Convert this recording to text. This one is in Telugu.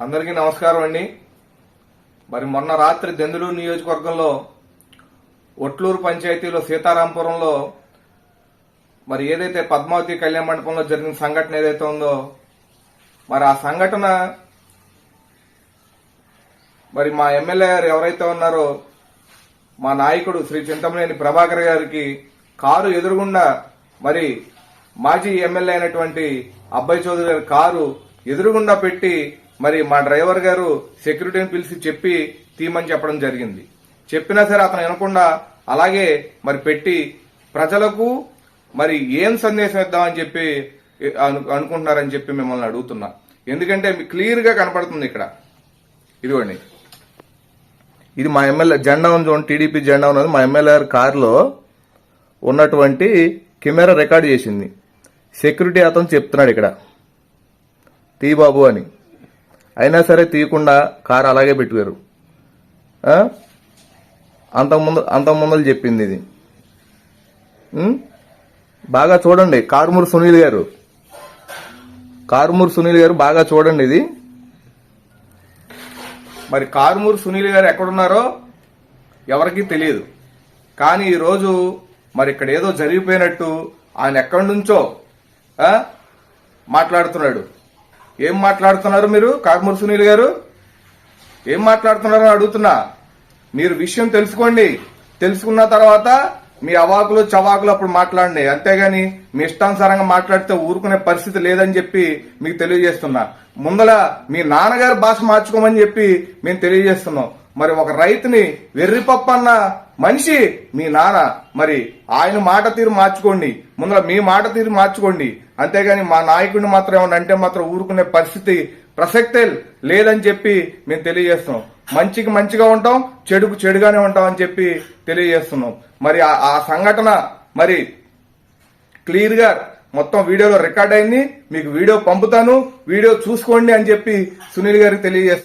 అందరికీ నమస్కారం అండి. మరి మొన్న రాత్రి దెందులూరు నియోజకవర్గంలో ఒట్లూరు పంచాయతీలో సీతారాంపురంలో మరి ఏదైతే పద్మావతి కళ్యాణ మండపంలో జరిగిన సంఘటన ఏదైతే ఉందో మరి ఆ సంఘటన మరి మా ఎమ్మెల్యే గారు ఎవరైతే ఉన్నారో మా నాయకుడు శ్రీ చింతమనేని ప్రభాకర్ గారికి కారు ఎదురుగుండా మరి మాజీ ఎమ్మెల్యే అయినటువంటి అబ్బాయి చౌదరి గారి కారు ఎదురుగుండా పెట్టి మరి మా డ్రైవర్ గారు సెక్యూరిటీని పిలిచి చెప్పి తీయమని చెప్పడం జరిగింది. చెప్పినా సరే అతను వినకుండా అలాగే మరి పెట్టి ప్రజలకు మరి ఏం సందేశం ఇద్దామని చెప్పి అను- అనుకుంటున్నారని చెప్పి మిమ్మల్ని అడుగుతున్నా. ఎందుకంటే క్లియర్గా కనపడుతుంది ఇక్కడ. ఇదిగోండి. ఇది మా ఎమ్మెల్యే జెండా ఉంది చూడండి టీడీపీ జెండా ఉన్నది. మా ఎమ్మెల్యే కారులో ఉన్నటువంటి కెమెరా రికార్డ్ చేసింది. సెక్యూరిటీ అతను చెప్తున్నాడు ఇక్కడ. టీ బాబు అని. అయినా సరే తీయకుండా కారు అలాగే పెట్టుకారు. అంతకుముందు అంతకుముందు చెప్పింది ఇది. బాగా చూడండి కారుమూరు సునీల్ గారు. కారుమూరు సునీల్ గారు బాగా చూడండి ఇది. మరి కారుమూరు సునీల్ గారు ఎక్కడున్నారో ఎవరికీ తెలియదు. కానీ ఈరోజు మరి ఇక్కడ ఏదో జరిగిపోయినట్టు ఆయన ఎక్కడి నుంచో మాట్లాడుతున్నాడు. ఏం మాట్లాడుతున్నారు మీరు? కాకమూరు సునీల్ గారు? ఏం మాట్లాడుతున్నారని అడుగుతున్నా. మీరు విషయం తెలుసుకోండి. తెలుసుకున్న తర్వాత మీ అవాకులు చవాకులు అప్పుడు మాట్లాడండి. అంతేగాని మీ ఇష్టానుసారంగా మాట్లాడితే ఊరుకునే పరిస్థితి లేదని చెప్పి మీకు తెలియజేస్తున్నా. ముందల మీ నాన్నగారి భాష మార్చుకోమని చెప్పి మేము తెలియజేస్తున్నాం. మరి ఒక రైతుని వెర్రిపప్పన్న మనిషి మీ నాన్న మరి ఆయన మాట తీరు మార్చుకోండి. ముందర మీ మాట తీరు మార్చుకోండి. అంతేగాని మా నాయకుడిని మాత్రం ఏమన్నా అంటే మాత్రం ఊరుకునే పరిస్థితి ప్రసక్తే లేదని చెప్పి మేము తెలియజేస్తున్నాం. మంచికి మంచిగా ఉంటాం చెడుకు చెడుగానే ఉంటాం అని చెప్పి తెలియజేస్తున్నాం. మరి ఆ- సంఘటన మరి క్లియర్గా మొత్తం వీడియోలో రికార్డ్ అయింది. మీకు వీడియో పంపుతాను వీడియో చూసుకోండి అని చెప్పి సునీల్ గారికి తెలియజేస్తాను